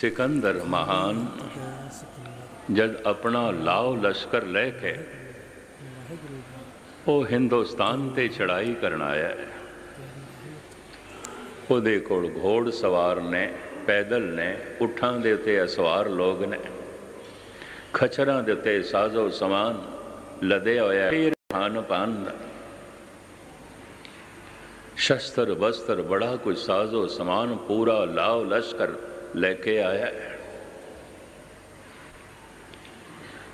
ਸਿਕੰਦਰ ਮਹਾਨ, ਜਦ ਆਪਣਾ ਲਾਓ ਲਸ਼ਕਰ ਲੈ ਕੇ, ਉਹ ਹਿੰਦੁਸਤਾਨ ਤੇ ਚੜਾਈ ਕਰਨ ਆਇਆ ਹੈ। ਉਹਦੇ ਕੋਲ ਘੋੜ ਸਵਾਰ ਨੇ, ਪੈਦਲ ਨੇ, ਉਠਾਂ ਦੇ ਉੱਤੇ ਅਸਵਾਰ ਲੋਕ ਨੇ, ਖਚਰਾਂ ਦੇ ਉੱਤੇ ਸਾਜ਼ੋ ਸਮਾਨ ਲਦੇ ਹੋਇਆ ਹੈ। ਖਾਨ ਪਾਨ ਦਾ ਸ਼ਸਤਰ ਵਸਤਰ ਬੜਾ ਕੁਝ ਸਾਜ਼ੋ ਸਮਾਨ ਪੂਰਾ ਲਾਓ ਲਸ਼ਕਰ ਲੈ ਕੇ ਆਇਆ ਹੈ।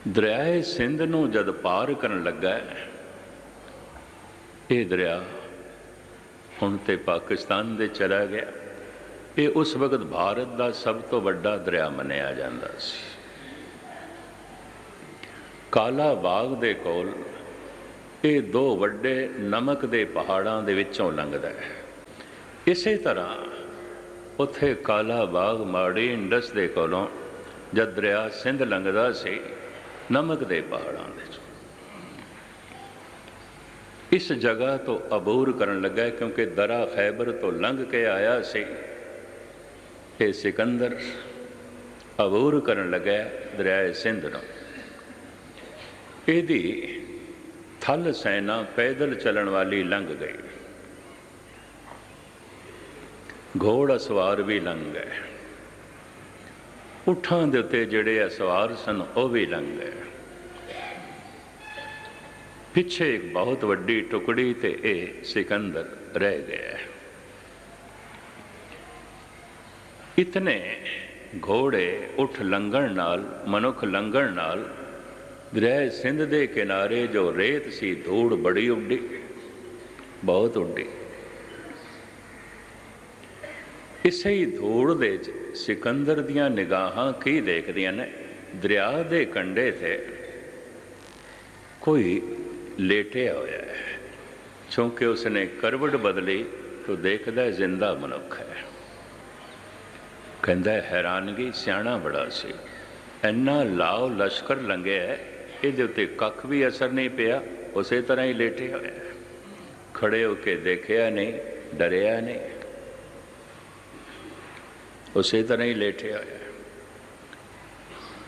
ਦਰਿਆਏ ਸਿੰਧ ਨੂੰ ਜਦ ਪਾਰ ਕਰਨ ਲੱਗਾ ਇਹ ਦਰਿਆ ਹੁਣ ਤੇ ਪਾਕਿਸਤਾਨ ਦੇ ਚਲਾ ਗਿਆ। ਇਹ ਉਸ ਵਕਤ ਭਾਰਤ ਦਾ ਸਭ ਤੋਂ ਵੱਡਾ ਦਰਿਆ ਮੰਨਿਆ ਜਾਂਦਾ ਸੀ। ਕਾਲਾ ਬਾਗ ਦੇ ਕੋਲ ਇਹ ਦੋ ਵੱਡੇ ਨਮਕ ਦੇ ਪਹਾੜਾਂ ਦੇ ਵਿੱਚੋਂ ਲੰਘਦਾ ਹੈ। ਇਸੇ ਤਰ੍ਹਾਂ ਉੱਥੇ ਕਾਲਾ ਬਾਗ ਮਾੜੀ ਇੰਡਸ ਦੇ ਕੋਲੋਂ ਜਦ ਦਰਿਆ ਸਿੰਧ ਲੰਘਦਾ ਸੀ, ਨਮਕ ਦੇ ਪਹਾੜਾਂ ਦੇ ਇਸ ਜਗ੍ਹਾ ਤੋਂ ਅਬੂਰ ਕਰਨ ਲੱਗਾ ਕਿਉਂਕਿ ਦਰਾ ਖੈਬਰ ਤੋਂ ਲੰਘ ਕੇ ਆਇਆ ਸੀ। ਇਹ ਸਿਕੰਦਰ ਅਬੂਰ ਕਰਨ ਲੱਗਾ ਦਰਿਆ ਸਿੰਧ ਨੂੰ। ਇਹਦੀ ਥਲ ਸੈਨਾ ਪੈਦਲ ਚੱਲਣ ਵਾਲੀ ਲੰਘ ਗਈ। ਘੋੜ ਸਵਾਰ ਵੀ ਲੰਘ। ਗਏ ਉਠਾਂ ਦੇ ਉੱਤੇ ਜਿਹੜੇ ਅਸਵਾਰ ਸਨ, ਉਹ ਵੀ ਲੰਘ। ਗਏ ਪਿੱਛੇ ਇੱਕ ਬਹੁਤ ਵੱਡੀ ਟੁਕੜੀ ਤੇ ਇਹ ਸਿਕੰਦਰ ਰਹਿ ਗਿਆ। ਇਤਨੇ ਘੋੜੇ ਉਠ ਲੰਘਣ ਨਾਲ, ਮਨੁੱਖ ਲੰਘਣ ਨਾਲ ਦਰਿਆ ਸਿੰਧ ਦੇ ਕਿਨਾਰੇ ਜੋ ਰੇਤ ਸੀ, ਧੂੜ ਬੜੀ ਉੱਡੀ, ਬਹੁਤ ਉੱਡੀ। ਇਸੇ ਹੀ ਧੂੜ ਦੇ ਵਿੱਚ ਸਿਕੰਦਰ ਦੀਆਂ ਨਿਗਾਹਾਂ ਕੀ ਦੇਖਦੀਆਂ ਨੇ? ਦਰਿਆ ਦੇ ਕੰਢੇ ਤੇ ਕੋਈ ਲੇਟਿਆ ਹੋਇਆ ਹੈ। ਕਿਉਂਕਿ ਉਸਨੇ ਕਰਵਟ ਬਦਲੀ, ਤਾਂ ਦੇਖਦਾ ਜ਼ਿੰਦਾ ਮਨੁੱਖ ਹੈ। ਕਹਿੰਦਾ ਹੈਰਾਨਗੀ ਸਿਆਣਾ ਬੜਾ ਸੀ। ਇੰਨਾ ਲਾਓ ਲਸ਼ਕਰ ਲੰਘਿਆ ਇਹਦੇ ਉੱਤੇ ਕੱਖ ਵੀ ਅਸਰ ਨਹੀਂ ਪਿਆ, ਉਸੇ ਤਰ੍ਹਾਂ ਹੀ ਲੇਟੇ ਹੋਇਆ ਖੜੇ ਹੋ ਕੇ ਦੇਖਿਆ ਨਹੀਂ, ਡਰਿਆ ਨਹੀਂ। ਉਸੇ ਤਰ੍ਹਾਂ ਹੀ ਲੇਟੇ ਹੋਇਆ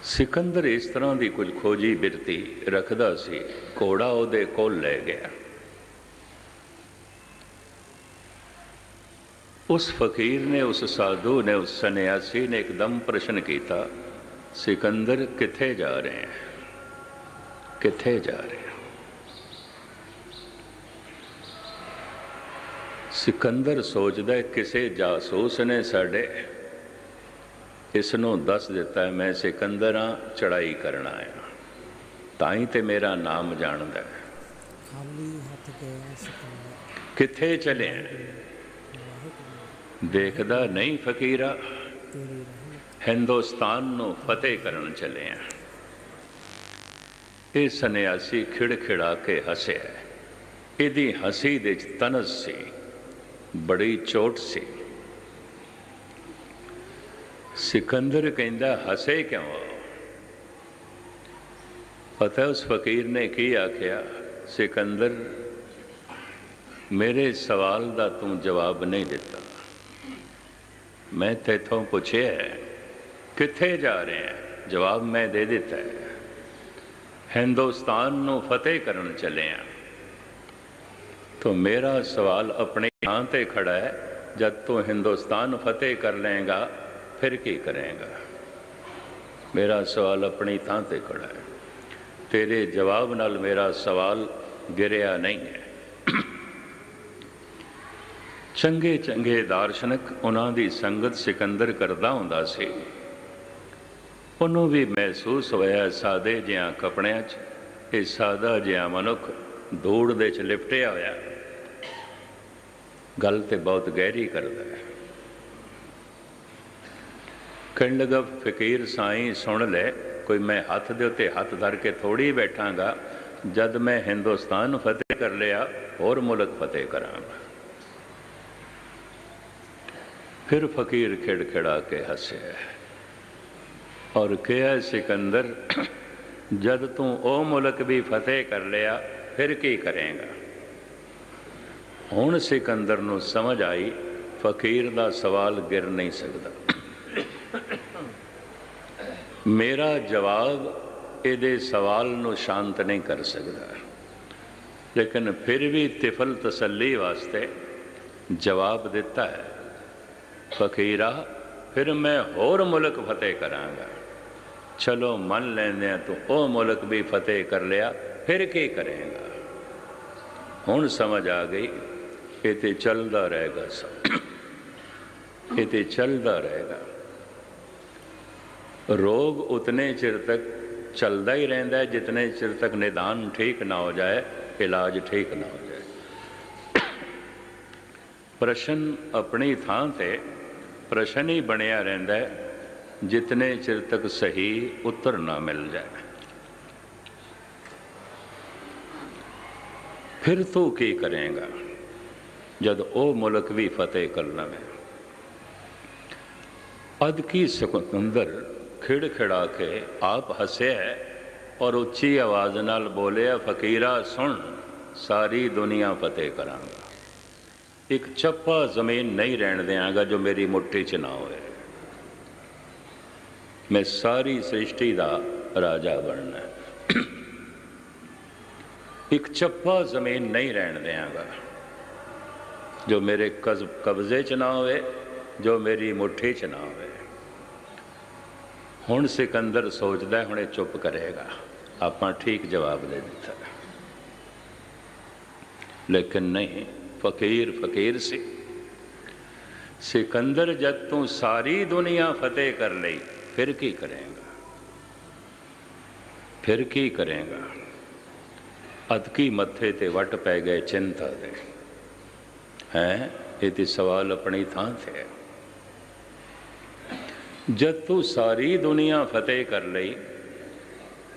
ਸਿਕੰਦਰ ਇਸ ਤਰ੍ਹਾਂ ਦੀ ਕੁਝ ਖੋਜੀ ਬਿਰਤੀ ਰੱਖਦਾ ਸੀ, ਘੋੜਾ ਉਹਦੇ ਕੋਲ ਲੈ ਗਿਆ। ਉਸ ਫਕੀਰ ਨੇ, ਉਸ ਸਾਧੂ ਨੇ, ਉਸ ਸੰਨਿਆਸੀ ਨੇ ਇੱਕਦਮ ਪ੍ਰਸ਼ਨ ਕੀਤਾ, ਸਿਕੰਦਰ ਕਿੱਥੇ ਜਾ ਰਹੇ ਹੈ? ਕਿੱਥੇ ਜਾ ਰਹੇ ਸਿਕੰਦਰ ਸੋਚਦਾ ਕਿਸੇ ਜਾਸੂਸ ਨੇ ਸਾਡੇ ਇਸ ਨੂੰ ਦੱਸ ਦਿੱਤਾ ਮੈਂ ਸਿਕੰਦਰਾਂ ਚੜਾਈ ਕਰਨ ਆਇਆ। ਤਾਂ ਹੀ ਤੇ ਮੇਰਾ ਨਾਮ ਜਾਣਦਾ ਹੈ। ਕਿੱਥੇ ਚਲੇ? ਦੇਖਦਾ ਨਹੀਂ ਫਕੀਰਾ। ਹਿੰਦੁਸਤਾਨ ਨੂੰ ਫਤਿਹ ਕਰਨ ਚੱਲੇ ਆ। ਇਹ ਸੰਨਿਆਸੀ ਖਿੜਖਿੜਾ ਕੇ ਹੱਸਿਆ ਇਹਦੀ ਹਸੀ ਦੇ ਚ ਤਨਸ ਸੀ। ਬੜੀ ਚੋਟ ਸੀ। ਸਿਕੰਦਰ ਕਹਿੰਦਾ, ਹਸੇ ਕਿਉਂ ਪਤਾ ਉਸ ਫਕੀਰ ਨੇ ਕੀ ਆਖਿਆ, ਸਿਕੰਦਰ, ਮੇਰੇ ਸਵਾਲ ਦਾ ਤੂੰ ਜਵਾਬ ਨਹੀਂ ਦਿੱਤਾ। ਮੈਂ ਤੇਥੋਂ ਪੁੱਛਿਆ ਕਿੱਥੇ ਜਾ ਰਿਹਾ ਜਵਾਬ ਮੈਂ ਦੇ ਦਿੱਤਾ ਹੈ। ਹਿੰਦੁਸਤਾਨ ਨੂੰ ਫਤਿਹ ਕਰਨ ਚੱਲੇ ਆ ਤੋ ਮੇਰਾ ਸਵਾਲ ਆਪਣੇ ਥਾਂ ਤੇ ਖੜਾ ਹੈ, ਜਦ ਤੂੰ ਹਿੰਦੁਸਤਾਨ ਫਤਿਹ ਕਰ ਲਏਗਾ ਫਿਰ ਕੀ ਕਰੇਗਾ? ਮੇਰਾ ਸਵਾਲ ਆਪਣੀ ਥਾਂ ਤੇ ਖੜਾ ਹੈ। ਤੇਰੇ ਜਵਾਬ ਨਾਲ ਮੇਰਾ ਸਵਾਲ ਗਿਰਿਆ ਨਹੀਂ ਹੈ। ਚੰਗੇ ਚੰਗੇ ਦਾਰਸ਼ਨਿਕ ਉਹਨਾਂ ਦੀ ਸੰਗਤ ਸਿਕੰਦਰ ਕਰਦਾ ਹੁੰਦਾ ਸੀ। ਉਹਨੂੰ ਵੀ ਮਹਿਸੂਸ ਹੋਇਆ ਸਾਦੇ ਜਿਹਾ ਕਪੜਿਆਂ 'ਚ, ਇਹ ਸਾਦਾ ਜਿਹਾ ਮਨੁੱਖ ਧੂੜ ਦੇ 'ਚ ਲਿਪਟਿਆ ਹੋਇਆ। ਗੱਲ ਤੇ ਬਹੁਤ ਗਹਿਰੀ ਕਰਦਾ ਹੈ। ਕਹਿਣ ਲੱਗਾ, ਫਕੀਰ ਸਾਈਂ, ਸੁਣ ਲੈ, ਕੋਈ ਮੈਂ ਹੱਥ ਦੇ ਉੱਤੇ ਹੱਥ ਧਰ ਕੇ ਥੋੜੀ ਬੈਠਾਂਗਾ। ਜਦ ਮੈਂ ਹਿੰਦੁਸਤਾਨ ਫਤਿਹ ਕਰ ਲਿਆ, ਹੋਰ ਮੁਲਕ ਫਤਿਹ ਕਰਾਂਗਾ। ਫਿਰ ਫਕੀਰ ਖਿੜ ਖਿੜਾ ਕੇ ਹੱਸਿਆ ਔਰ ਕਿਹਾ, ਸਿਕੰਦਰ, ਜਦ ਤੂੰ ਉਹ ਮੁਲਕ ਵੀ ਫਤਿਹ ਕਰ ਲਿਆ, ਫਿਰ ਕੀ ਕਰੇਗਾ? ਹੁਣ ਸਿਕੰਦਰ ਨੂੰ ਸਮਝ ਆਈ, ਫਕੀਰ ਦਾ ਸਵਾਲ ਗਿਰ ਨਹੀਂ ਸਕਦਾ। ਮੇਰਾ ਜਵਾਬ ਇਹਦੇ ਸਵਾਲ ਨੂੰ ਸ਼ਾਂਤ ਨਹੀਂ ਕਰ ਸਕਦਾ। ਲੇਕਿਨ ਫਿਰ ਵੀ ਤਿਫਲ ਤਸੱਲੀ ਵਾਸਤੇ ਜਵਾਬ ਦਿੱਤਾ ਹੈ। ਫਕੀਰਾ, ਫਿਰ ਮੈਂ ਹੋਰ ਮੁਲਕ ਫਤਿਹ ਕਰਾਂਗਾ। ਚਲੋ ਮੰਨ ਲੈਂਦੇ ਆ ਤੂੰ ਉਹ ਮੁਲਕ ਵੀ ਫਤਿਹ ਕਰ ਲਿਆ, ਫਿਰ ਕੀ ਕਰੇਗਾ? ਹੁਣ ਸਮਝ ਆ ਗਈ, ਇਹ ਤੇ ਚੱਲਦਾ ਰਹੇਗਾ ਸਭ। ਇਹ ਤੇ ਚੱਲਦਾ ਰਹੇਗਾ। ਰੋਗ ਉਤਨੇ ਚਿਰ ਤੱਕ ਚੱਲਦਾ ਹੀ ਰਹਿੰਦਾ ਹੈ, ਜਿਤਨੇ ਚਿਰ ਤੱਕ ਨਿਦਾਨ ਠੀਕ ਨਾ ਹੋ ਜਾਏ, ਇਲਾਜ ਠੀਕ ਨਾ ਹੋ ਜਾਏ। ਪ੍ਰਸ਼ਨ ਆਪਣੀ ਥਾਂ ਤੇ ਪ੍ਰਸ਼ਨ ਹੀ ਬਣਿਆ ਰਹਿੰਦਾ ਹੈ, ਜਿਤਨੇ ਚਿਰ ਤੱਕ ਸਹੀ ਉੱਤਰ ਨਾ ਮਿਲ ਜਾਏ। ਫਿਰ ਤੂੰ ਕੀ ਕਰੇਗਾ, ਜਦ ਉਹ ਮੁਲਕ ਵੀ ਫਤਿਹ ਕਰ ਲਵੇ ਅਦ ਕੀ ਸਕੁੰਦਰ ਖਿੜ ਖਿੜਾ ਕੇ ਆਪ ਹੱਸਿਆ ਔਰ ਉੱਚੀ ਆਵਾਜ਼ ਨਾਲ ਬੋਲਿਆ, ਫਕੀਰਾ, ਸੁਣ, ਸਾਰੀ ਦੁਨੀਆ ਫਤਿਹ ਕਰਾਂਗਾ। ਇੱਕ ਚੱਪਾ ਜ਼ਮੀਨ ਨਹੀਂ ਰਹਿਣ ਦਿਆਂਗਾ ਜੋ ਮੇਰੀ ਮੁੱਠੀ 'ਚ ਨਾ ਹੋਵੇ ਮੈਂ ਸਾਰੀ ਸ੍ਰਿਸ਼ਟੀ ਦਾ ਰਾਜਾ ਬਣਨਾ ਹੈ। ਇੱਕ ਚੱਪਾ ਜ਼ਮੀਨ ਨਹੀਂ ਰਹਿਣ ਦਿਆਂਗਾ ਜੋ ਮੇਰੇ ਕਜ਼- ਕਬਜ਼ੇ 'ਚ ਨਾ ਹੋਵੇ ਜੋ ਮੇਰੀ ਮੁੱਠੀ 'ਚ ਨਾ ਹੋਵੇ ਹੁਣ ਸਿਕੰਦਰ ਸੋਚਦਾ ਹੈ, ਹੁਣ ਇਹ ਚੁੱਪ ਕਰੇਗਾ। ਆਪਾਂ ਠੀਕ ਜਵਾਬ ਦੇ ਦਿੱਤਾ। ਲੇਕਿਨ ਨਹੀਂ ਫਕੀਰ ਫਕੀਰ ਸੀ। ਸਿਕੰਦਰ ਜਦ ਤੂੰ ਸਾਰੀ ਦੁਨੀਆ ਫਤਿਹ ਕਰ ਲਈ ਫਿਰ ਕੀ ਕਰੇਗਾ? ਫਿਰ ਕੀ ਕਰੇਗਾ? ਅਦਕੀ ਮੱਥੇ ਤੇ ਵਟ ਪੈ ਗਏ ਚਿੰਤਾ ਦੇ। ਹੈ ਇਹ ਤੇ ਸਵਾਲ ਆਪਣੀ ਥਾਂ ਤੇ ਹੈ। ਜਦ ਤੂੰ ਸਾਰੀ ਦੁਨੀਆ ਫਤਿਹ ਕਰ ਲਈ,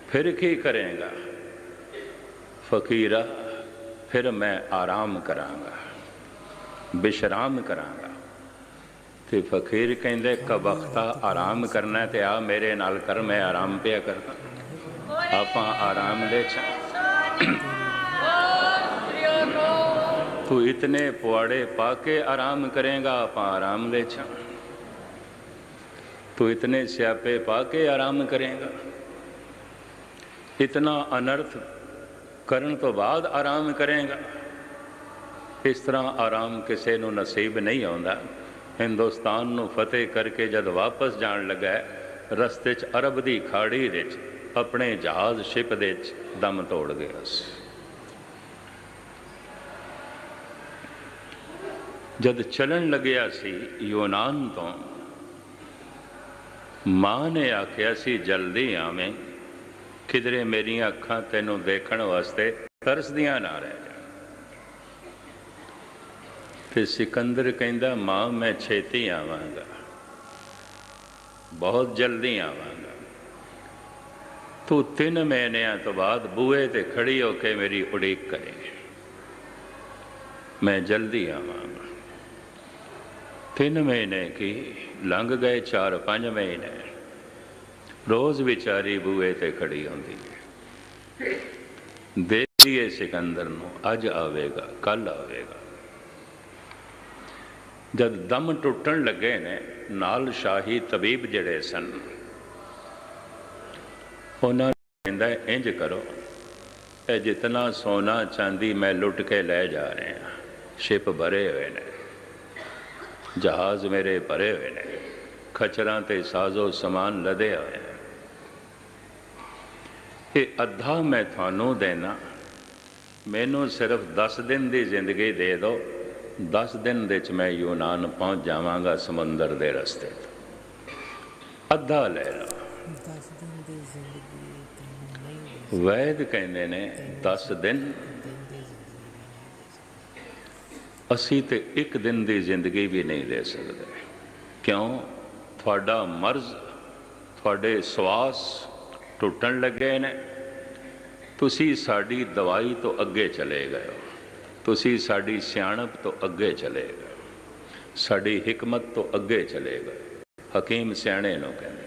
ਫਿਰ ਕੀ ਕਰੇਗਾ? ਫਕੀਰਾ, ਫਿਰ ਮੈਂ ਆਰਾਮ ਕਰਾਂਗਾ, ਬਿਸ਼ਰਾਮ ਕਰਾਂਗਾ। ਤੇ ਫਕੀਰ ਕਹਿੰਦੇ ਕਬਖਤਾ ਆਰਾਮ ਕਰਨਾ ਤੇ ਆ ਮੇਰੇ ਨਾਲ ਕਰ, ਮੈਂ ਆਰਾਮ ਪਿਆ ਕਰਦਾ। ਆਪਾਂ ਆਰਾਮ ਲੈ ਚ ਤੂੰ ਇਤਨੇ ਪੁਆੜੇ ਪਾ ਕੇ ਆਰਾਮ ਕਰੇਗਾ, ਆਪਾਂ ਆਰਾਮ ਲੈ ਚ ਤੂੰ ਇਤਨੇ ਸਿਆਪੇ ਪਾ ਕੇ ਆਰਾਮ ਕਰੇਗਾ। ਇਤਨਾ ਅਨਰਥ ਕਰਨ ਤੋਂ ਬਾਅਦ ਆਰਾਮ ਕਰੇਗਾ। ਇਸ ਤਰ੍ਹਾਂ ਆਰਾਮ ਕਿਸੇ ਨੂੰ ਨਸੀਬ ਨਹੀਂ ਆਉਂਦਾ। ਹਿੰਦੁਸਤਾਨ ਨੂੰ ਫਤਿਹ ਕਰਕੇ ਜਦ ਵਾਪਸ ਜਾਣ ਲੱਗਾ ਰਸਤੇ 'ਚ ਅਰਬ ਦੀ ਖਾੜੀ ਵਿੱਚ ਆਪਣੇ ਜਹਾਜ਼ ਸ਼ਿਪ ਦੇ 'ਚ ਦਮ ਤੋੜ ਗਿਆ ਸੀ ਜਦ ਚੱਲਣ ਲੱਗਿਆ ਸੀ ਯੂਨਾਨ ਤੋਂ ਮਾਂ ਨੇ ਆਖਿਆ ਸੀ, ਜਲਦੀ ਆਵੇਂ। ਕਿਧਰੇ ਮੇਰੀਆਂ ਅੱਖਾਂ ਤੈਨੂੰ ਦੇਖਣ ਵਾਸਤੇ ਤਰਸਦੀਆਂ ਨਾ ਰਹਿ ਜਾਣ ਤੇ ਸਿਕੰਦਰ ਕਹਿੰਦਾ, ਮਾਂ, ਮੈਂ ਛੇਤੀ ਆਵਾਂਗਾ। ਬਹੁਤ ਜਲਦੀ ਆਵਾਂਗਾ। ਤੂੰ ਤਿੰਨ ਮਹੀਨਿਆਂ ਤੋਂ ਬਾਅਦ ਬੂਹੇ ਤੇ ਖੜੀ ਹੋ ਕੇ ਮੇਰੀ ਉਡੀਕ ਕਰੇ ਮੈਂ ਜਲਦੀ ਆਵਾਂਗਾ। ਤਿੰਨ ਮਹੀਨੇ ਕੀ ਲੰਘ ਗਏ 4-5 ਮਹੀਨੇ। ਰੋਜ਼ ਵਿਚਾਰੀ ਬੂਹੇ ਤੇ ਖੜੀ ਹੁੰਦੀ ਹੈ। ਦੇਖੀਏ ਸਿਕੰਦਰ ਨੂੰ, ਅੱਜ ਆਵੇਗਾ ਕੱਲ ਆਵੇਗਾ। ਜਦ ਦਮ ਟੁੱਟਣ ਲੱਗੇ ਨੇ, ਨਾਲ ਸ਼ਾਹੀ ਤਬੀਬ ਜਿਹੜੇ ਸਨ, ਉਹਨਾਂ ਨੇ ਕਹਿੰਦਾ, ਇੰਜ ਕਰੋ, ਇਹ ਜਿਤਨਾ ਸੋਨਾ ਚਾਂਦੀ ਮੈਂ ਲੁੱਟ ਕੇ ਲੈ ਜਾ ਰਿਹਾ ਸ਼ਿਪ ਭਰੇ ਹੋਏ ਨੇ। ਜਹਾਜ਼ ਮੇਰੇ ਭਰੇ ਹੋਏ ਨੇ। ਖਚਰਾਂ ਤੇ ਸਾਜ਼ੋ ਸਮਾਨ ਲਦੇ ਹੋਏ ਨੇ ਇਹ ਅੱਧਾ ਮੈਂ ਤੁਹਾਨੂੰ ਦੇਣਾ। ਮੈਨੂੰ ਸਿਰਫ 10 ਦਿਨ ਦੀ ਜ਼ਿੰਦਗੀ ਦੇ ਦਿਓ। 10 ਦਿਨ ਦੇ ਚ ਮੈਂ ਯੂਨਾਨ ਪਹੁੰਚ ਜਾਵਾਂਗਾ ਸਮੁੰਦਰ ਦੇ ਰਸਤੇ ਤੋਂ। ਅੱਧਾ ਲੈ ਲਓ। ਦਸ ਦਿਨ ਦੀ ਜ਼ਿੰਦਗੀ ਵੈਦ ਕਹਿੰਦੇ ਨੇ 10 ਦਿਨ ਦਿੰਦੇ ਅਸੀਂ ਤੇ ਇੱਕ ਦਿਨ ਦੀ ਜ਼ਿੰਦਗੀ ਵੀ ਨਹੀਂ ਲੈ ਸਕਦੇ। ਕਿਉਂ? ਤੁਹਾਡਾ ਮਰਜ਼, ਤੁਹਾਡੇ ਸਵਾਸ ਟੁੱਟਣ ਲੱਗੇ ਨੇ। ਤੁਸੀਂ ਸਾਡੀ ਦਵਾਈ ਤੋਂ ਅੱਗੇ ਚਲੇ ਗਏ। ਹੋ ਤੁਸੀਂ ਸਾਡੀ ਸਿਆਣਪ ਤੋਂ ਅੱਗੇ ਚਲੇ ਗਏ। ਸਾਡੀ ਹਕਮਤ ਤੋਂ ਅੱਗੇ ਚਲੇ ਗਏ। ਹਕੀਮ ਸਿਆਣੇ ਨੂੰ ਕਹਿੰਦੇ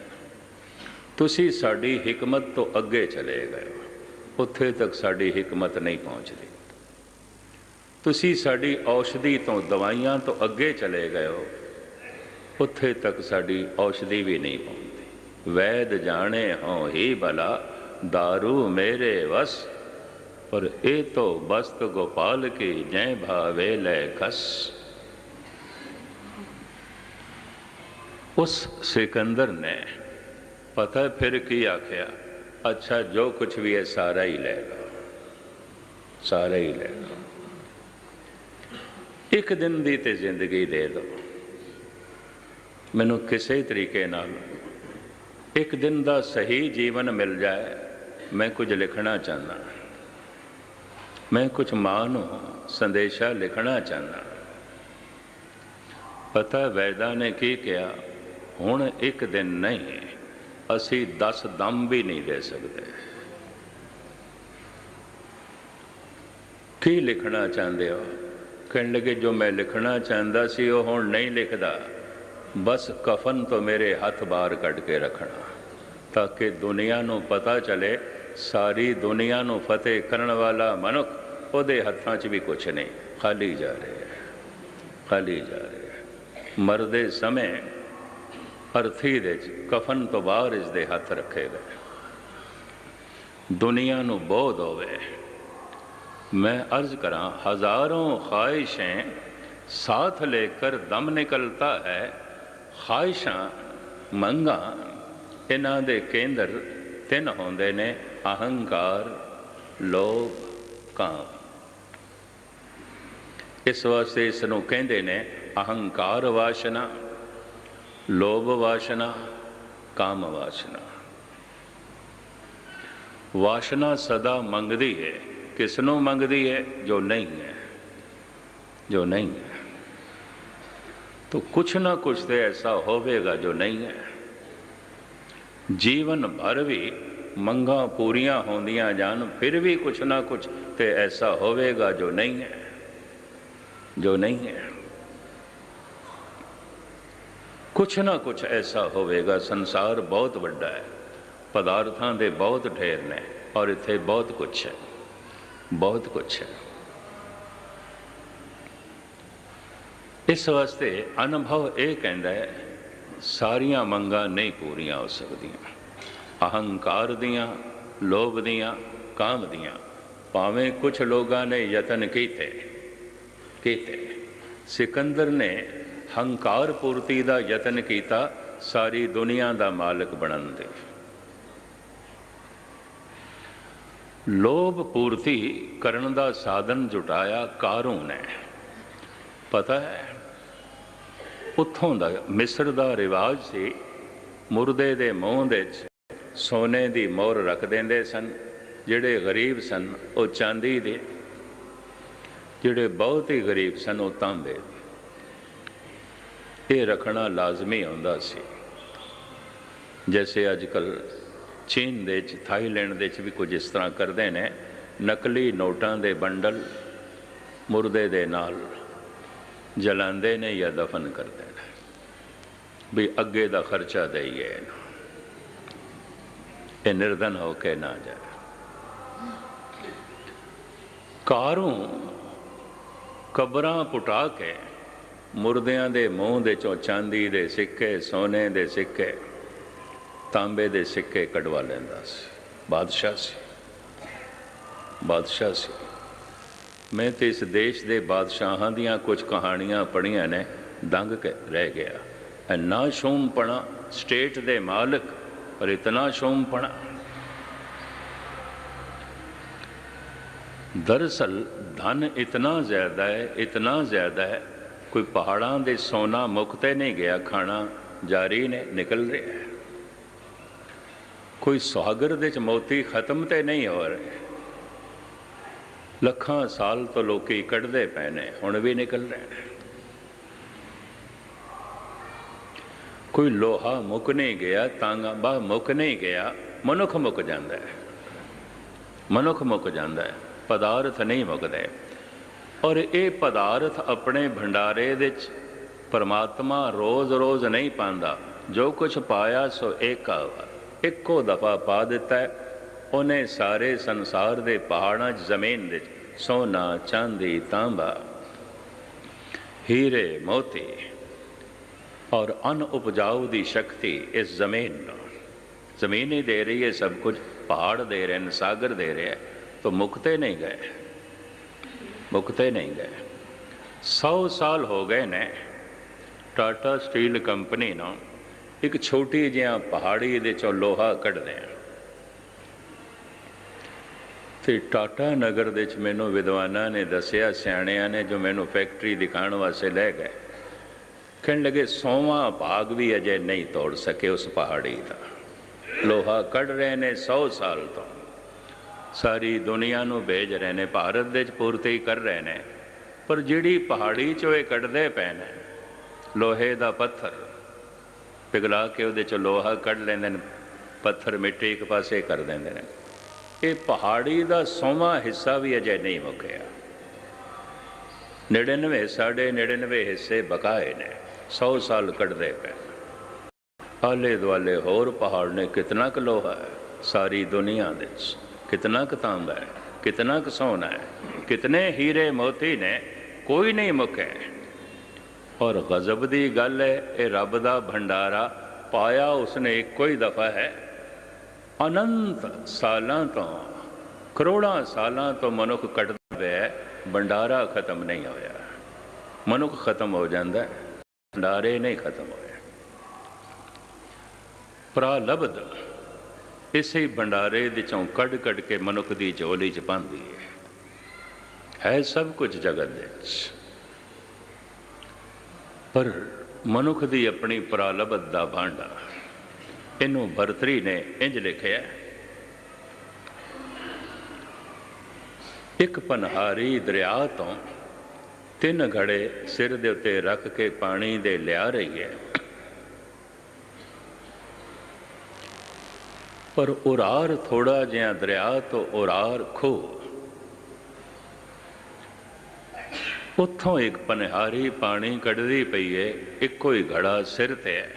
ਤੁਸੀਂ ਸਾਡੀ ਹਕਮਤ ਤੋਂ ਅੱਗੇ ਚਲੇ ਗਏ। ਹੋ। ਉੱਥੇ ਤੱਕ ਸਾਡੀ ਹਕਮਤ ਨਹੀਂ ਪਹੁੰਚਦੀ। ਤੁਸੀਂ ਸਾਡੀ ਔਸ਼ਧੀ ਤੋਂ ਦਵਾਈਆਂ ਤੋਂ ਅੱਗੇ ਚਲੇ ਗਏ ਹੋ। ਉੱਥੇ ਤੱਕ ਸਾਡੀ ਔਸ਼ਧੀ ਵੀ ਨਹੀਂ ਪਹੁੰਚਦੀ। ਵੈਦ ਜਾਣੇ ਹੋ ਹੀ ਭਲਾ दारू ਮੇਰੇ ਵਸ। ਪਰ ਇਹ ਤੋ ਬਸਤ ਗੋਪਾਲ ਕੀ ਜੈ ਭਾਵੇ ਲੈ ਕਸ ਉਸ ਸਿਕੰਦਰ ਨੇ ਪਤਾ ਫਿਰ ਕੀ ਆਖਿਆ? ਅੱਛਾ, ਜੋ ਕੁਝ ਵੀ ਹੈ ਸਾਰਾ ਹੀ ਲੈ ਲਓ। ਸਾਰਾ ਹੀ ਲੈ ਇੱਕ ਦਿਨ ਦੀ ਤੇ ਜ਼ਿੰਦਗੀ ਦੇ ਦਿਓ ਮੈਨੂੰ ਕਿਸੇ ਤਰੀਕੇ ਨਾਲ ਇੱਕ ਦਿਨ ਦਾ ਸਹੀ ਜੀਵਨ ਮਿਲ ਜਾਏ, ਮੈਂ ਕੁਝ ਲਿਖਣਾ ਚਾਹੁੰਦਾ। ਮੈਂ ਕੁਝ ਮਾਂ ਨੂੰ ਸੰਦੇਸ਼ਾ ਲਿਖਣਾ ਚਾਹੁੰਦਾ। ਪਤਾ ਵੈਦਾ ਨੇ ਕੀ ਕਿਹਾ, ਹੁਣ ਇੱਕ ਦਿਨ ਨਹੀਂ, ਅਸੀਂ 10 ਦਮ ਵੀ ਨਹੀਂ ਦੇ ਸਕਦੇ। ਕੀ ਲਿਖਣਾ ਚਾਹੁੰਦੇ ਹੋ? ਕਹਿਣ ਲੱਗੇ, ਜੋ ਮੈਂ ਲਿਖਣਾ ਚਾਹੁੰਦਾ ਸੀ, ਉਹ ਹੁਣ ਨਹੀਂ ਲਿਖਦਾ। ਬਸ ਕਫਨ ਤੋਂ ਮੇਰੇ ਹੱਥ ਬਾਹਰ ਕੱਢ ਕੇ ਰੱਖਣਾ, ਤਾਂ ਕਿ ਦੁਨੀਆ ਨੂੰ ਪਤਾ ਚਲੇ, ਸਾਰੀ ਦੁਨੀਆ ਨੂੰ ਫਤਿਹ ਕਰਨ ਵਾਲਾ ਮਨੁੱਖ ਉਹਦੇ ਹੱਥਾਂ 'ਚ ਵੀ ਕੁਝ ਨਹੀਂ। ਖਾਲੀ ਜਾ ਰਿਹਾ ਹੈ, ਖਾਲੀ ਜਾ ਰਿਹਾ ਹੈ। ਮਰਦੇ ਸਮੇਂ ਅਰਥੀ ਦੇ ਕਫਨ ਤੋਂ ਬਾਹਰ ਇਸ ਦੇ ਹੱਥ ਰੱਖੇ ਗਏ। ਦੁਨੀਆ ਨੂੰ ਬੋਧ ਹੋਵੇ मैं अर्ज करा हजारों ख्वाहिशें साथ लेकर दम निकलता है ख्वाहिशां ਮੰਗਾ ਇਹਨਾਂ ਦੇ ਕੇਂਦਰ ਤਿੰਨ ਹੁੰਦੇ ਨੇ ਅਹੰਕਾਰ ਲੋਭ ਕਾਮ ਇਸ ਵਾਸਤੇ ਇਸ ਨੂੰ ਕਹਿੰਦੇ ਨੇ ਅਹੰਕਾਰ ਵਾਸ਼ਨਾ ਲੋਭ ਵਾਸ਼ਨਾ ਕਾਮ ਵਾਸ਼ਨਾ ਵਾਸ਼ਨਾ ਸਦਾ ਮੰਗਦੀ ਹੈ ਕਿਸ ਨੂੰ ਮੰਗਦੀ ਹੈ ਜੋ ਨਹੀਂ ਹੈ ਜੋ ਨਹੀਂ ਹੈ तो कुछ ना कुछ तो ऐसा होवेगा जो नहीं है ਜੀਵਨ ਭਰ ਵੀ ਮੰਗਾਂ ਪੂਰੀਆਂ ਹੁੰਦੀਆਂ ਜਾਣ ਫਿਰ ਵੀ ਕੁਛ ਨਾ ਕੁਛ ਤੇ ਐਸਾ ਹੋਵੇਗਾ ਜੋ ਨਹੀਂ ਹੈ ਜੋ ਨਹੀਂ ਹੈ ਕੁਛ ਨਾ ਕੁਛ ਐਸਾ ਹੋਵੇਗਾ ਸੰਸਾਰ ਬਹੁਤ ਵੱਡਾ ਹੈ ਪਦਾਰਥਾਂ ਦੇ ਬਹੁਤ ਢੇਰ ਨੇ ਔਰ ਇੱਥੇ ਬਹੁਤ ਕੁਛ ਹੈ ਬਹੁਤ ਕੁਛ ਹੈ। ਇਸ ਵਾਸਤੇ ਅਨੁਭਵ ਇਹ ਕਹਿੰਦਾ ਹੈ, ਸਾਰੀਆਂ ਮੰਗਾਂ ਨਹੀਂ ਪੂਰੀਆਂ ਹੋ ਸਕਦੀਆਂ। ਅਹੰਕਾਰ ਦੀਆਂ, ਲੋਭ ਦੀਆਂ, ਕਾਮ ਦੀਆਂ, ਭਾਵੇਂ ਕੁਝ ਲੋਕਾਂ ਨੇ ਯਤਨ ਕੀਤੇ ਕੀਤੇ। ਸਿਕੰਦਰ ਨੇ ਹੰਕਾਰ ਪੂਰਤੀ ਦਾ ਯਤਨ ਕੀਤਾ, ਸਾਰੀ ਦੁਨੀਆ ਦਾ ਮਾਲਕ ਬਣਨ ਦੇ। ਲੋਭ ਪੂਰਤੀ ਕਰਨ ਦਾ ਸਾਧਨ ਜੁਟਾਇਆ ਕਾਰੂ ਨੇ? ਪਤਾ ਹੈ, ਉੱਥੋਂ ਦਾ ਮਿਸਰ ਦਾ ਰਿਵਾਜ ਸੀ, ਮੁਰਦੇ ਦੇ ਮੂੰਹ ਦੇ ਵਿੱਚ ਸੋਨੇ ਦੀ ਮੋਹਰ ਰੱਖ ਦਿੰਦੇ ਸਨ, ਜਿਹੜੇ ਗਰੀਬ ਸਨ ਉਹ ਚਾਂਦੀ ਦੇ, ਜਿਹੜੇ ਬਹੁਤ ਹੀ ਗਰੀਬ ਸਨ ਉਹ ਤਾਂਬੇ ਇਹ ਰੱਖਣਾ ਲਾਜ਼ਮੀ ਹੁੰਦਾ ਸੀ। ਜੈਸੇ ਅੱਜ ਕੱਲ ਚੀਨ ਦੇ ਵਿੱਚ, ਥਾਈਲੈਂਡ ਦੇ ਵਿੱਚ ਵੀ ਕੁਝ ਇਸ ਤਰ੍ਹਾਂ ਕਰਦੇ ਨੇ। ਨਕਲੀ ਨੋਟਾਂ ਦੇ ਬੰਡਲ ਮੁਰਦੇ ਦੇ ਨਾਲ ਜਲਾਉਂਦੇ ਨੇ ਜਾਂ ਦਫਨ ਕਰਦੇ ਨੇ। ਵੀ ਅੱਗੇ ਦਾ ਖਰਚਾ ਦੇਈਏ ਇਹਨੂੰ। ਇਹ ਨਿਰਧਨ ਹੋ ਕੇ ਨਾ ਜਾਏ। ਕਾਰੋਂ ਕਬਰਾਂ ਪੁਟਾ ਕੇ ਮੁਰਦਿਆਂ ਦੇ ਮੂੰਹ ਦੇ ਚੋਂ ਚਾਂਦੀ ਦੇ ਸਿੱਕੇ, ਸੋਨੇ ਦੇ ਸਿੱਕੇ ਤਾਂਬੇ ਦੇ ਸਿੱਕੇ ਕਢਵਾ ਲੈਂਦਾ ਸੀ। ਬਾਦਸ਼ਾਹ ਸੀ। ਬਾਦਸ਼ਾਹ ਸੀ। ਮੈਂ ਤੇ ਇਸ ਦੇਸ਼ ਦੇ ਬਾਦਸ਼ਾਹਾਂ ਦੀਆਂ ਕੁਝ ਕਹਾਣੀਆਂ ਪੜ੍ਹੀਆਂ ਨੇ, ਦੰਗ ਕੇ ਰਹਿ ਗਿਆ। ਇੰਨਾ ਸ਼ੋਮਪਣਾ ਸਟੇਟ ਦੇ ਮਾਲਕ ਪਰ ਇਤਨਾ ਸ਼ੋਮਪਣਾ ਦਰਅਸਲ, ਧਨ ਇਤਨਾ ਜ਼ਿਆਦਾ ਹੈ, ਇਤਨਾ ਜ਼ਿਆਦਾ ਹੈ, ਕੋਈ ਪਹਾੜਾਂ ਦੇ ਸੋਨਾ ਮੁਕਤੇ ਨਹੀਂ ਗਿਆ, ਖਾਣਾ ਜਾਰੀ ਨੇ, ਨਿਕਲ ਰਿਹਾ ਕੋਈ ਸੁਹਾਗਰ ਦੇ ਚ ਮੋਤੀ ਖਤਮ ਤੇ ਨਹੀਂ ਹੋ ਰਹੇ। ਲੱਖਾਂ ਸਾਲ ਤੋਂ ਲੋਕੀ ਕੱਢਦੇ ਪਏ ਨੇ, ਹੁਣ ਵੀ ਨਿਕਲ ਰਹੇ ਨੇ। ਕੋਈ ਲੋਹਾ ਮੁੱਕ ਨਹੀਂ ਗਿਆ, ਤਾਂਗਾ ਬਾ ਮੁੱਕ ਨਹੀਂ ਗਿਆ, ਮਨੁੱਖ ਮੁੱਕ ਜਾਂਦਾ ਹੈ। ਮਨੁੱਖ ਮੁੱਕ ਜਾਂਦਾ ਹੈ, ਪਦਾਰਥ ਨਹੀਂ ਮੁੱਕਦੇ। ਔਰ ਇਹ ਪਦਾਰਥ ਆਪਣੇ ਭੰਡਾਰੇ ਵਿੱਚ ਪਰਮਾਤਮਾ ਰੋਜ਼-ਰੋਜ਼ ਨਹੀਂ ਪਾਉਂਦਾ। ਜੋ ਕੁਝ ਪਾਇਆ ਸੋ ਏਕਾ ਇੱਕੋ ਦਫਾ ਪਾ ਦਿੱਤਾ ਉਹਨੇ ਸਾਰੇ ਸੰਸਾਰ ਦੇ ਪਹਾੜਾਂ 'ਚ, ਜ਼ਮੀਨ ਵਿੱਚ ਸੋਨਾ, ਚਾਂਦੀ, ਤਾਂਬਾ, ਹੀਰੇ, ਮੋਤੀ ਔਰ ਅਨ ਉਪਜਾਊ ਦੀ ਸ਼ਕਤੀ ਇਸ ਜ਼ਮੀਨ ਨੂੰ। ਜ਼ਮੀਨ ਹੀ ਦੇ ਰਹੀ ਹੈ, ਸਭ ਕੁਝ ਪਹਾੜ ਦੇ ਰਹੇ ਨੇ, ਸਾਗਰ ਦੇ ਰਿਹਾ ਤਾਂ ਮੁਕਤੇ ਨਹੀਂ ਗਏ। ਮੁਕਤੇ ਨਹੀਂ ਗਏ। 100 ਸਾਲ ਹੋ ਗਏ ਨੇ ਟਾਟਾ ਸਟੀਲ ਕੰਪਨੀ ਨੂੰ ਇੱਕ ਛੋਟੀ ਜਿਹੀ ਪਹਾੜੀ ਦੇ ਚੋਂ ਲੋਹਾ ਕੱਢਦੇ ਆ ਤੇ ਟਾਟਾ ਨਗਰ ਦੇ ਵਿੱਚ ਮੈਨੂੰ ਵਿਦਵਾਨਾਂ ਨੇ ਦੱਸਿਆ, ਸਿਆਣਿਆਂ ਨੇ ਜੋ ਮੈਨੂੰ ਫੈਕਟਰੀ ਦਿਖਾਉਣ ਵਾਸਤੇ ਲੈ ਗਏ। ਕਹਿਣ ਲੱਗੇ, ਸੋਵਾਂ ਭਾਗ ਵੀ ਅਜੇ ਨਹੀਂ ਤੋੜ ਸਕੇ ਉਸ ਪਹਾੜੀ ਦਾ। ਲੋਹਾ ਕੱਢ ਰਹੇ ਨੇ 100 ਸਾਲ ਤੋਂ। ਸਾਰੀ ਦੁਨੀਆ ਨੂੰ ਭੇਜ ਰਹੇ ਨੇ, ਭਾਰਤ ਦੇ ਚ ਪੂਰਤੀ ਕਰ ਰਹੇ ਨੇ। ਪਰ ਜਿਹੜੀ ਪਹਾੜੀ ਚੋਂ ਇਹ ਕੱਢਦੇ ਪਏ ਨੇ, ਲੋਹੇ ਦਾ ਪੱਥਰ ਪਿਘਲਾ ਕੇ ਉਹਦੇ ਚ ਲੋਹਾ ਕੱਢ ਲੈਂਦੇ ਨੇ, ਪੱਥਰ ਮਿੱਟੀ ਇੱਕ ਪਾਸੇ ਕਰ ਦਿੰਦੇ ਨੇ। ਇਹ ਪਹਾੜੀ ਦਾ ਸੋਮਾ ਹਿੱਸਾ ਵੀ ਅਜੇ ਨਹੀਂ ਮੁੱਕਿਆ। 99 ਸਾਡੇ 99 ਹਿੱਸੇ ਬਕਾਏ ਨੇ 100 ਸਾਲ ਕੱਢਦੇ ਪਏ ਆਲੇ ਦੁਆਲੇ ਹੋਰ ਪਹਾੜ ਨੇ ਕਿਤਨਾ ਕੁ ਲੋਹਾ ਹੈ, ਸਾਰੀ ਦੁਨੀਆ ਦੇ ਕਿਤਨਾ ਕੁ ਤਾਂਬਾ ਹੈ, ਕਿਤਨਾ ਕੁ ਸੋਨਾ ਹੈ, ਕਿਤਨੇ ਹੀਰੇ ਮੋਤੀ ਨੇ, ਕੋਈ ਨਹੀਂ ਮੁੱਕੇ ਔਰ ਗਜ਼ਬ ਦੀ ਗੱਲ ਹੈ ਇਹ ਰੱਬ ਦਾ ਭੰਡਾਰਾ ਪਾਇਆ ਉਸਨੇ ਇੱਕੋ ਹੀ ਦਫਾ ਹੈ। ਅਨੰਤ ਸਾਲਾਂ ਤੋਂ ਕਰੋੜਾਂ ਸਾਲਾਂ ਤੋਂ ਮਨੁੱਖ ਕੱਟਦਾ ਪਿਆ ਹੈ, ਭੰਡਾਰਾ ਖਤਮ ਨਹੀਂ ਹੋਇਆ। ਮਨੁੱਖ ਖਤਮ ਹੋ ਜਾਂਦਾ ਭੰਡਾਰੇ ਨਹੀਂ ਖਤਮ ਹੋਏ। ਪ੍ਰਾਲਬਦ ਇਸੇ ਭੰਡਾਰੇ ਦੇ ਚੋਂ ਕੱਢ ਕੱਢ ਕੇ ਮਨੁੱਖ ਦੀ ਝੋਲੀ ਚ ਪਾਉਂਦੀ ਹੈ। ਹੈ ਸਭ ਕੁਝ ਜਗਤ ਦੇ ਵਿੱਚ। ਪਰ ਮਨੁੱਖ ਦੀ ਆਪਣੀ ਪ੍ਰਾਲਬਧ ਦਾ ਭਾਂਡਾ ਇਹਨੂੰ ਭਰਤਰੀ ਨੇ ਇੰਜ ਲਿਖਿਆ, ਇੱਕ ਪਨਹਾਰੀ ਦਰਿਆ ਤੋਂ ਤਿੰਨ ਘੜੇ ਸਿਰ ਦੇ ਉੱਤੇ ਰੱਖ ਕੇ ਪਾਣੀ ਦੇ ਲਿਆ ਰਹੀ ਹੈ। ਪਰ ਉਰਾਰ ਥੋੜਾ ਜਿਹਾ ਦਰਿਆ ਤੋਂ ਉਰਾਰ ਖੋ ਉੱਥੋਂ ਇੱਕ ਪਨਹਾਰੀ ਪਾਣੀ ਕੱਢਦੀ ਪਈ ਏ, ਇੱਕੋ ਹੀ ਘੜਾ ਸਿਰ ਤੇ ਹੈ।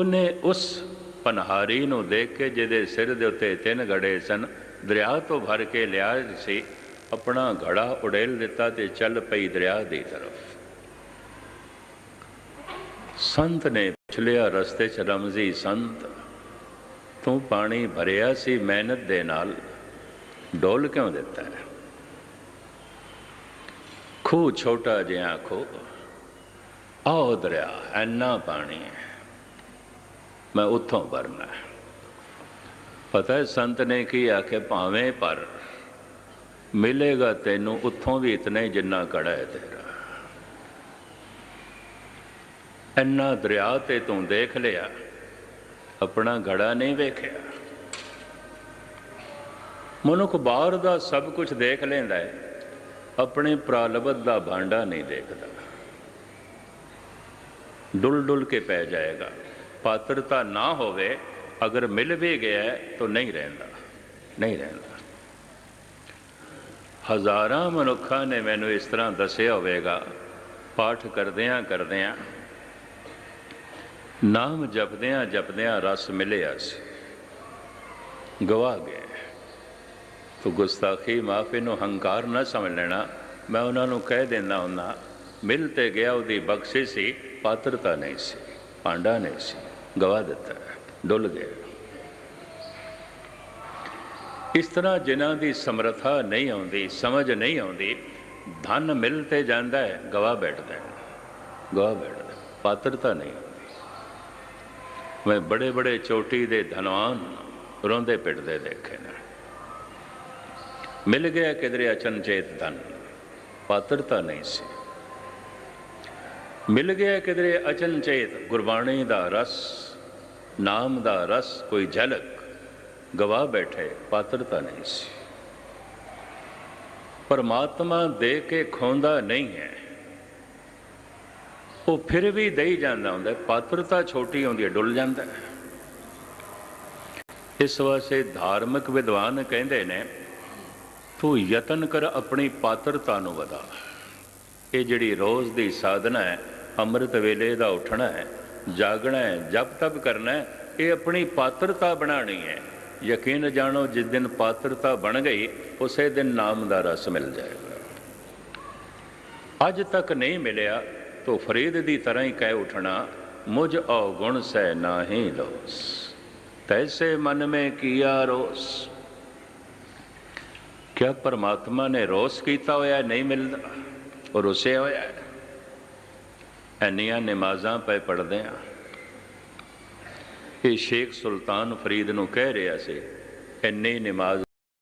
ਉਹਨੇ ਉਸ ਪਨਹਾਰੀ ਨੂੰ ਦੇਖ ਕੇ, ਜਿਹਦੇ ਸਿਰ ਦੇ ਉੱਤੇ ਤਿੰਨ ਘੜੇ ਸਨ, ਦਰਿਆ ਤੋਂ ਭਰ ਕੇ ਲਿਆ ਸੀ, ਆਪਣਾ ਘੜਾ ਉਡੇਲ ਦਿੱਤਾ ਤੇ ਚੱਲ ਪਈ ਦਰਿਆ ਦੀ ਤਰਫ। ਸੰਤ ਨੇ ਪੁੱਛ ਰਸਤੇ 'ਚ ਰਮਜ਼ੀ ਸੰਤ, ਤੂੰ ਪਾਣੀ ਭਰਿਆ ਸੀ ਮਿਹਨਤ ਦੇ ਨਾਲ, ਡੋਲ ਕਿਉਂ ਦਿੱਤਾ ਹੈ? ਖੂਹ ਛੋਟਾ ਜਿਹਾ ਖੂਹ। ਆਓ ਦਰਿਆ, ਐਨਾ ਪਾਣੀ। ਹੈ ਮੈਂ ਉੱਥੋਂ ਭਰਨਾ ਪਤਾ ਹੈ ਸੰਤ ਨੇ ਕੀ ਆਖਿਆ? ਭਾਵੇਂ ਪਰ ਮਿਲੇਗਾ ਤੈਨੂੰ ਉੱਥੋਂ ਵੀ ਇਤਨਾ ਹੀ ਜਿੰਨਾ ਕੜਾ ਹੈ ਤੇਰਾ। ਐਨਾ ਦਰਿਆ ਤੇ ਤੂੰ ਦੇਖ ਲਿਆ, ਆਪਣਾ ਘੜਾ ਨਹੀਂ ਵੇਖਿਆ। ਮਨੁੱਖ ਬਾਹਰ ਦਾ ਸਭ ਕੁਝ ਦੇਖ ਲੈਂਦਾ ਹੈ। ਆਪਣੇ ਪ੍ਰਾਲਬਧ ਦਾ ਭਾਂਡਾ ਨਹੀਂ ਦੇਖਦਾ। ਡੁੱਲ ਡੁੱਲ ਕੇ ਪੈ ਜਾਏਗਾ। ਪਾਤਰਤਾ ਨਾ ਹੋਵੇ, ਅਗਰ ਮਿਲ ਵੀ ਗਿਆ ਤਾਂ ਨਹੀਂ ਰਹਿੰਦਾ। ਨਹੀਂ ਰਹਿੰਦਾ। ਹਜ਼ਾਰਾਂ ਮਨੁੱਖਾਂ ਨੇ ਮੈਨੂੰ ਇਸ ਤਰ੍ਹਾਂ ਦੱਸਿਆ ਹੋਵੇਗਾ। ਪਾਠ ਕਰਦਿਆਂ ਕਰਦਿਆਂ, ਨਾਮ ਜਪਦਿਆਂ ਜਪਦਿਆਂ ਰਸ ਮਿਲਿਆ ਸੀ। ਗਵਾ ਗਏ ਤੋ ਗੁਸਤਾਖੀ ਮਾਫੀ ਨੂੰ ਹੰਕਾਰ ਨਾ ਸਮਝ ਲੈਣਾ। ਮੈਂ ਉਹਨਾਂ ਨੂੰ ਕਹਿ ਦਿੰਦਾ ਹੁੰਦਾ, ਮਿਲ ਤੇ ਗਿਆ ਉਹਦੀ ਬਖਸ਼ਿਸ਼ ਸੀ, ਪਾਤਰਤਾ ਨਹੀਂ ਸੀ, ਭਾਂਡਾ ਨਹੀਂ ਸੀ, ਗਵਾ ਦਿੱਤਾ, ਡੁੱਲ ਗਿਆ। ਇਸ ਤਰ੍ਹਾਂ ਜਿਨ੍ਹਾਂ ਦੀ ਸਮਰੱਥਾ ਨਹੀਂ ਆਉਂਦੀ, ਸਮਝ ਨਹੀਂ ਆਉਂਦੀ, ਧਨ ਮਿਲ ਤੇ ਜਾਂਦਾ ਹੈ, ਗਵਾ ਬੈਠਦਾ ਹੈ। ਗਵਾ ਬੈਠਦਾ ਪਾਤਰਤਾ ਨਹੀਂ ਆਉਂਦੀ। ਮੈਂ ਬੜੇ ਬੜੇ ਚੋਟੀ ਦੇ ਧਨਵਾਨ ਰੋਂਦੇ ਪਿੱਟਦੇ ਦੇਖੇ ਨੇ। ਮਿਲ ਗਿਆ ਕਿਧਰੇ ਅਚਨਚੇਤ ਧਨ ਪਾਤਰਤਾ ਨਹੀਂ ਸੀ। ਮਿਲ ਗਿਆ ਕਿਧਰੇ ਅਚਨਚੇਤ ਗੁਰਬਾਣੀ ਦਾ ਰਸ, ਨਾਮ ਦਾ ਰਸ, ਕੋਈ ਝਲਕ ਗਵਾ ਬੈਠੇ ਪਾਤਰਤਾ ਨਹੀਂ ਸੀ। ਪਰਮਾਤਮਾ ਦੇ ਕੇ ਖੋਂਦਾ ਨਹੀਂ ਹੈ। ਉਹ ਫਿਰ ਵੀ ਦੇਈ ਜਾਂਦਾ ਹੁੰਦਾ ਪਾਤਰਤਾ ਛੋਟੀ ਹੁੰਦੀ ਹੈ, ਡੁੱਲ ਜਾਂਦਾ ਇਸ ਵਾਸਤੇ ਧਾਰਮਿਕ ਵਿਦਵਾਨ ਕਹਿੰਦੇ ਨੇ ਤੂੰ ਯਤਨ ਕਰ ਆਪਣੀ ਪਾਤਰਤਾ ਨੂੰ ਵਧਾ। ਇਹ ਜਿਹੜੀ ਰੋਜ਼ ਦੀ ਸਾਧਨਾ ਹੈ, ਅੰਮ੍ਰਿਤ ਵੇਲੇ ਦਾ ਉੱਠਣਾ ਹੈ, ਜਾਗਣਾ ਹੈ, ਜਪ ਤਪ ਕਰਨਾ ਹੈ, ਇਹ ਆਪਣੀ ਪਾਤਰਤਾ ਬਣਾਣੀ ਹੈ। ਯਕੀਨ ਜਾਣੋ, ਜਿਸ ਦਿਨ ਪਾਤਰਤਾ ਬਣ ਗਈ, ਉਸੇ ਦਿਨ ਨਾਮ ਦਾ ਰਸ ਮਿਲ ਜਾਏਗਾ। ਅੱਜ ਤੱਕ ਨਹੀਂ ਮਿਲਿਆ, ਤੋ ਫਰੀਦ ਦੀ ਤਰ੍ਹਾਂ ਹੀ ਕਹਿ ਉਠਣਾ, ਮੁਝ ਔਗੁਣ ਸੈ ਨਾਹੀ ਲੋਸ, ਤੈਸੇ ਮਨ ਮੈਂ ਕੀਆ ਰੋਸ। ਕਿਆ ਪਰਮਾਤਮਾ ਨੇ ਰੋਸ ਕੀਤਾ ਹੋਇਆ ਨਹੀਂ ਮਿਲਦਾ ਉਹ ਰੁੱਸਿਆ ਹੋਇਆ ਹੈ। ਇੰਨੀਆਂ ਨਮਾਜ਼ਾਂ ਪਏ ਪੜਦੇ ਆ ਇਹ ਸ਼ੇਖ ਸੁਲਤਾਨ ਫਰੀਦ ਨੂੰ ਕਹਿ ਰਿਹਾ ਸੀ, ਇੰਨੀ ਨਮਾਜ਼